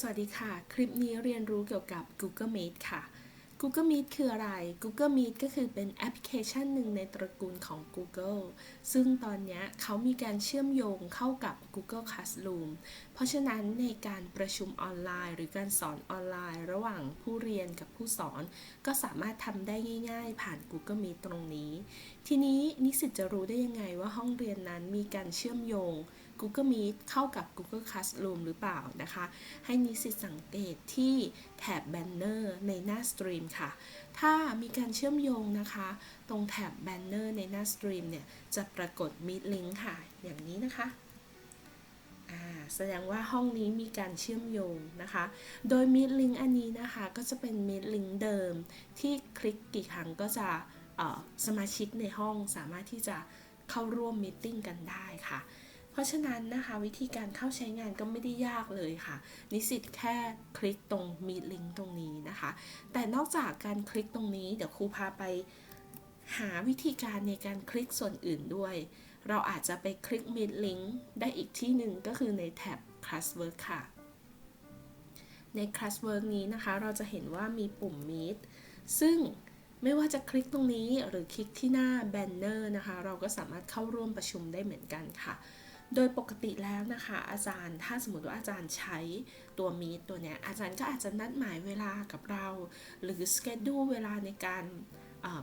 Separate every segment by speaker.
Speaker 1: สวัสดีค่ะ คลิปนี้เรียนรู้เกี่ยวกับ Google Meet ค่ะ Google Meet คืออะไร Google Meet ก็คือเป็นแอปพลิเคชันหนึ่งในตระกูลของ Google ซึ่งตอนนี้เขามีการเชื่อมโยงเข้ากับ Google Classroom เพราะฉะนั้นในการประชุมออนไลน์ หรือการสอนออนไลน์ ระหว่างผู้เรียนกับผู้สอน ก็สามารถทำได้ง่าย ๆ ผ่าน Google Meet ตรงนี้ ทีนี้นิสิตจะรู้ได้ยังไงว่าห้องเรียนนั้นมีการเชื่อมโยง Google Meet เข้ากับ Google Classroom หรือเปล่านะคะ ให้นิสิตสังเกตที่แถบแบนเนอร์ในหน้าสตรีมค่ะ ถ้ามีการเชื่อมโยงนะคะ ตรงแถบแบนเนอร์ในหน้าสตรีมเนี่ย จะปรากฏ Meet Link ค่ะ อย่างนี้นะคะแสดงว่าห้องนี้มีการเชื่อมโยงนะคะ โดย Meet Link อันนี้นะคะ ก็จะเป็น Meet Link เดิม ที่คลิกกี่ครั้งก็จะสมาชิกในห้องสามารถที่จะเข้าร่วมมีติ้งกันได้ค่ะ เพราะฉะนั้นนะคะวิธีการเข้าใช้งานก็ไม่ได้ยากเลยค่ะ นิสิตแค่คลิกตรงมีลิงก์ตรงนี้นะคะ แต่นอกจากการคลิกตรงนี้ เดี๋ยวครูพาไปหาวิธีการในการคลิกส่วนอื่นด้วย เราอาจจะไปคลิกมีลิงก์ได้อีกที่หนึ่งก็คือในแท็บ Classwork ค่ะ ใน Classwork นี้นะคะ เราจะเห็นว่ามีปุ่ม Meet ซึ่งไม่ว่าจะคลิกตรงนี้หรือคลิกที่หน้าแบนเนอร์นะคะ เราก็สามารถเข้าร่วมประชุมได้เหมือนกันค่ะ โดยปกติแล้วนะคะ อาจารย์ถ้าสมมติว่าอาจารย์ใช้ตัวมีดตัวเนี้ยอาจารย์ก็อาจจะนัดหมายเวลากับเรา หรือสเกจดูเวลาในการ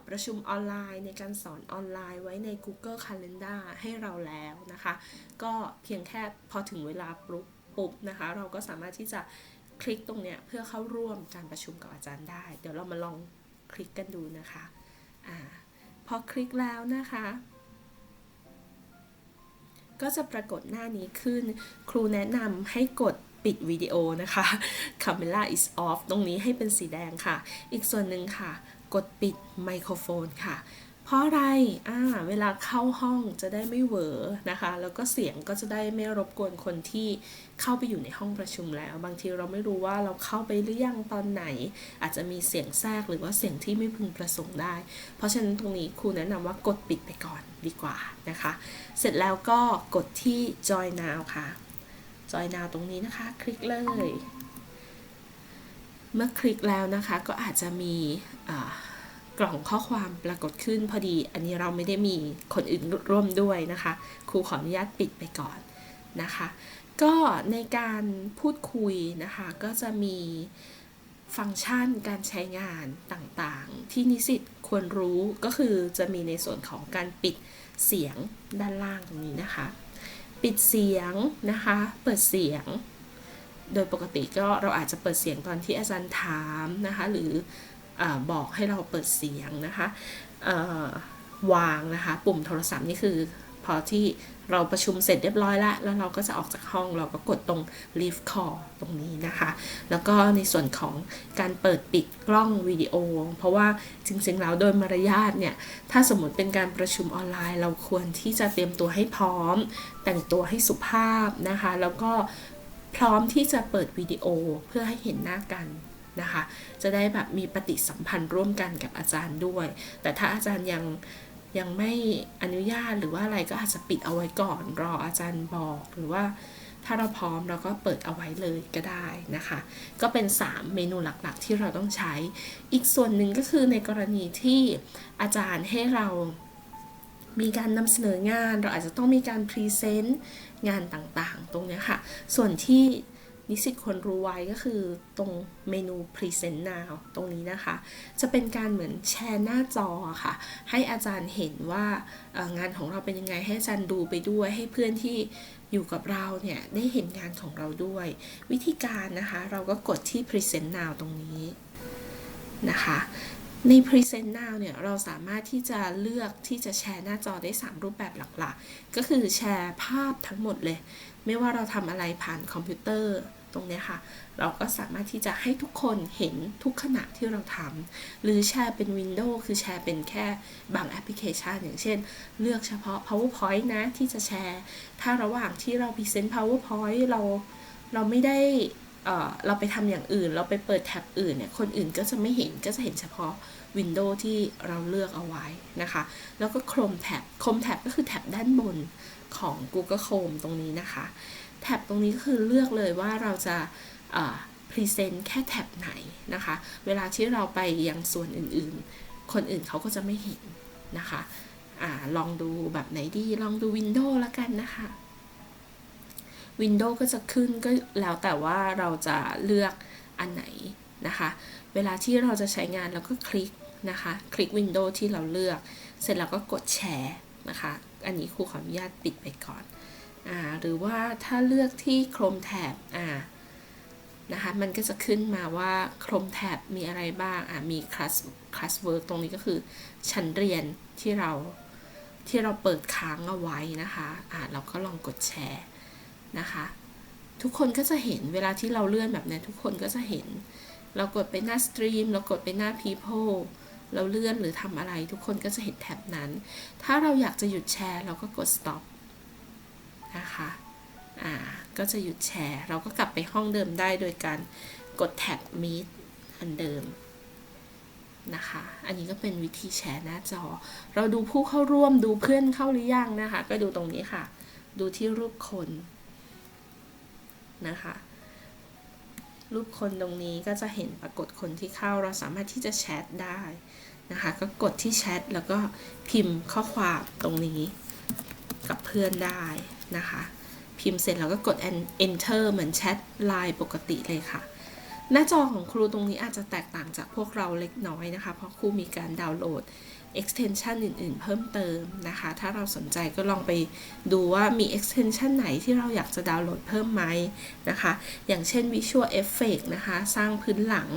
Speaker 1: ประชุมออนไลน์ ในการสอนออนไลน์ไว้ใน Google Calendar ให้เราแล้วนะคะ ก็เพียงแค่พอถึงเวลาปุ๊บปุ๊บนะคะ เราก็สามารถที่จะคลิกตรงเนี้ยเพื่อเข้าร่วมการประชุมกับอาจารย์ได้ เดี๋ยวเรามาลองคลิกกันดูนะคะอะพอคลิกแล้วนะคะ ก็จะปรากฏหน้านี้ขึ้น ครูแนะนำให้กดปิดวิดีโอนะคะ Camera is off ตรงนี้ให้เป็นสีแดงค่ะ อีกส่วนหนึ่งค่ะ กดปิดไมโครโฟนค่ะ เพราะอะไรอ่าเวลาเข้าห้องจะได้ไม่เหวอนะคะ แล้วก็เสียงก็จะได้ไม่รบกวนคนที่เข้าไปอยู่ในห้องประชุมแล้ว บางทีเราไม่รู้ว่าเราเข้าไปหรือยังตอนไหน อาจจะมีเสียงแทรกหรือว่าเสียงที่ไม่พึงประสงค์ได้ เพราะฉะนั้นตรงนี้ครูแนะนำว่ากดปิดไปก่อนดีกว่านะคะ เสร็จแล้วก็กดที่ join now ค่ะ join now ตรงนี้นะคะ คลิกเลย เมื่อคลิกแล้วนะคะก็อาจจะมีอ่า กล่องข้อความปรากฏขึ้นพอดี อันนี้เราไม่ได้มีคนอื่นร่วมด้วยนะคะ ครูขออนุญาตปิดไปก่อนนะคะ ก็ในการพูดคุยนะคะ ก็จะมีฟังก์ชันการใช้งานต่างๆ ที่นิสิตควรรู้ก็คือจะมีในส่วนของการปิดเสียงด้านล่างตรงนี้นะคะ ปิดเสียงนะคะ เปิดเสียง โดยปกติก็เราอาจจะเปิดเสียงตอนที่อาจารย์ถามนะคะ หรือ อบอกให้เราเปิดเสียงนะคะวางนะคะ ปุ่มโทรศัพท์นี่คือ พอที่เราประชุมเสร็จเรียบร้อยแล้ว แล้วเราก็จะออกจากห้องเราก็กดตรง leave call ตรงนี้นะคะ แล้วก็ในส่วนของการเปิดปิดกล้องวิดีโอ เพราะว่าจริงๆแล้วโดยมารยาทเนี่ย ถ้าสมมติเป็นการประชุมออนไลน์ เราควรที่จะเตรียมตัวให้พร้อม แต่งตัวให้สุภาพนะคะ แล้วก็พร้อมที่จะเปิดวิดีโอเพื่อให้เห็นหน้ากัน นะคะ จะได้แบบมีปฏิสัมพันธ์ร่วมกันกับอาจารย์ด้วย แต่ถ้าอาจารย์ยังยังไม่อนุญาตหรือว่าอะไรก็อาจจะปิดเอาไว้ก่อนรออาจารย์บอกหรือว่าถ้าเราพร้อมเราก็เปิดเอาไว้เลยก็ได้นะคะ ก็เป็น 3 เมนูหลักๆ ที่เราต้องใช้ อีกส่วนหนึ่งก็คือในกรณีที่อาจารย์ให้เรามีการนำเสนองาน เราอาจจะต้องมีการพรีเซนต์งานต่างๆ ตรงนี้ค่ะ ส่วนที่ นิสิตควรรู้ไว้ก็คือตรงเมนู Present Now ตรงนี้นะคะ จะเป็นการเหมือนแชร์หน้าจอค่ะ ให้อาจารย์เห็นว่างานของเราเป็นยังไงให้อาจารย์ดูไปด้วย ให้เพื่อนที่อยู่กับเราเนี่ย ได้เห็นงานของเราด้วย วิธีการนะคะ เราก็กดที่ Present Now ตรงนี้นะคะใน Present Now เนี่ย เราสามารถที่จะเลือกที่จะแชร์หน้าจอได้ 3 รูปแบบหลักๆ ก็คือแชร์ภาพทั้งหมดเลย ไม่ว่าเราทำอะไรผ่านคอมพิวเตอร์ ตรงนี้ค่ะ เราก็สามารถที่จะให้ทุกคนเห็นทุกขณะที่เราทำหรือแชร์เป็นวินโดว์คือแชร์เป็นแค่บางแอปพลิเคชัน อย่างเช่น เลือกเฉพาะ powerpoint นะที่จะแชร์ ถ้าระหว่างที่เราพรีเซนต์ powerpoint เราเราไม่ได้เราไปทำอย่างอื่น เราไปเปิดแท็บอื่นเนี่ย คนอื่นก็จะไม่เห็น ก็จะเห็นเฉพาะวินโดว์ที่เราเลือกเอาไว้นะคะ แล้วก็ Chrome Tab Chrome Tab ก็คือแท็บด้านบนของ Google Chrome ตรงนี้นะคะ แท็บตรงนี้ก็คือเลือกเลยว่าเราจะพรีเซนต์แค่แท็บไหนนะคะ เวลาที่เราไปยังส่วนอื่นๆ คนอื่นเขาก็จะไม่เห็นนะคะอลองดูแบบไหนดี ลองดู Windows ละกันนะคะ Windows ก็จะขึ้นก็แล้วแต่ว่าเราจะเลือกอันไหนนะคะ เวลาที่เราจะใช้งานเราก็คลิกนะคะ คลิก Windows ที่เราเลือก เสร็จแล้วก็กดแชร์นะคะ อันนี้ครูขออนุญาตปิดไปก่อน อ่าหรือว่าถ้าเลือกที่ Chrome Tab อ่านะคะมันก็จะขึ้นมาว่า Chrome Tab มีอะไรบ้างอ่ามี Class Class Work ตรงนี้ก็คือชั้นเรียนที่เราที่เราเปิดค้างเอาไว้นะคะอ่าเราก็ลองกดแชร์นะคะทุกคนก็จะเห็นเวลาที่เราเลื่อนแบบนี้ทุกคนก็จะเห็น เรากดไปหน้าสตรีมเรากดไปหน้า people เราเลื่อนหรือทำอะไรทุกคนก็จะเห็นแท็บนั้น ถ้าเราอยากจะหยุดแชร์ เราก็กด stop นะคะอ่าก็จะหยุดแชร์ เราก็กลับไปห้องเดิมได้โดยการกดแท็บ meet อันเดิมนะคะ อันนี้ก็เป็นวิธีแชร์หน้าจอ เราดูผู้เข้าร่วมดูเพื่อนเข้าหรือยังนะคะ ก็ดูตรงนี้ค่ะ ดูที่รูปคนนะคะ รูปคนตรงนี้ก็จะเห็นปรากฏคนที่เข้า เราสามารถที่จะแชทได้นะคะ ก็กดที่แชทแล้วก็พิมพ์ข้อความตรงนี้กับเพื่อนได้ นะคะ พิมพ์เสร็จแล้วก็กด enter เหมือนแชทไลน์ปกติเลยค่ะ หน้าจอของครูตรงนี้อาจจะแตกต่างจากพวกเราเล็กน้อยนะคะ เพราะครูมีการดาวน์โหลด extension อื่น ๆ เพิ่มเติมนะคะ ถ้าเราสนใจก็ลองไปดูว่ามี extension ไหนที่เราอยากจะดาวน์โหลดเพิ่มไหมนะคะ อย่างเช่น visual effect นะคะ สร้างพื้นหลัง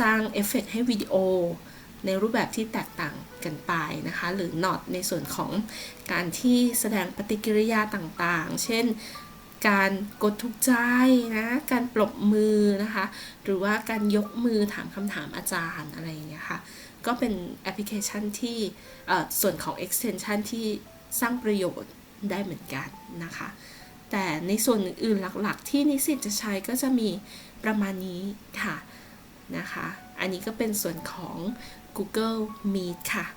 Speaker 1: สร้างเอฟเฟกให้วิดีโอ ในรูปแบบที่แตกต่างกันไปนะคะ หรือ not ในส่วนของการที่แสดงปฏิกิริยาต่างๆ เช่นการกดถูกใจนะ การปรบมือนะคะ หรือว่าการยกมือถามคำถามอาจารย์อะไรอย่างเงี้ยค่ะ ก็เป็นแอปพลิเคชันที่ส่วนของ extension ที่สร้างประโยชน์ได้เหมือนกันนะคะ แต่ในส่วนอื่นหลักๆ ที่นิสิตจะใช้ก็จะมีประมาณนี้ค่ะนะคะ อันนี้ก็เป็นส่วนของ Google Meet ค่ะ